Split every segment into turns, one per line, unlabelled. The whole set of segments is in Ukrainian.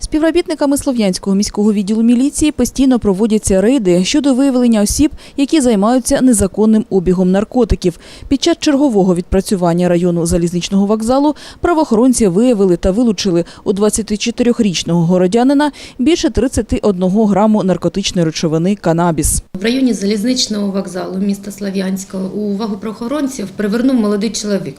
Співробітниками Слов'янського міського відділу міліції постійно проводяться рейди щодо виявлення осіб, які займаються незаконним обігом наркотиків. Під час чергового відпрацювання району залізничного вокзалу правоохоронці виявили та вилучили у 24-річного городянина більше 31 граму наркотичної речовини канабіс.
В районі залізничного вокзалу міста Слов'янського увагу правоохоронців привернув молодий чоловік,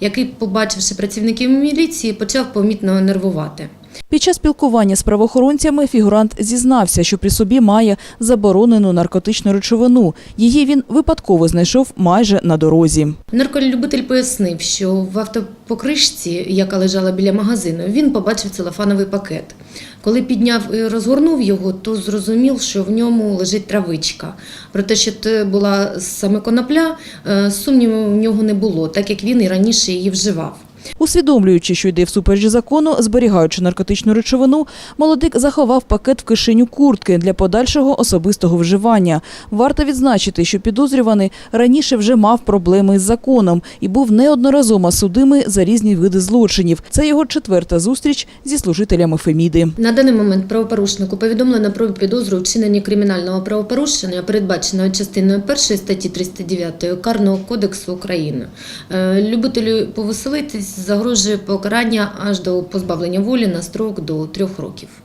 який, побачивши працівників міліції, почав помітно нервувати.
Під час спілкування з правоохоронцями фігурант зізнався, що при собі має заборонену наркотичну речовину. Її він випадково знайшов майже на дорозі.
Нарколюбитель пояснив, що в автопокришці, яка лежала біля магазину, він побачив целофановий пакет. Коли підняв і розгорнув його, то зрозумів, що в ньому лежить травичка. Про те, що це була саме конопля, е, сумніву в нього не було, так як він і раніше її вживав.
Усвідомлюючи, що йде всупереч закону, зберігаючи наркотичну речовину, молодик заховав пакет в кишеню куртки для подальшого особистого вживання. Варто відзначити, що підозрюваний раніше вже мав проблеми з законом і був неодноразово судимий за різні види злочинів. Це його четверта зустріч зі служителями Феміди.
На даний момент правопорушнику повідомлено про підозру у вчиненні кримінального правопорушення, передбаченого частиною 1 статті 309 Карного кодексу України. Е, Любителю повеселитись загрожує покарання аж до позбавлення волі на строк до трьох років.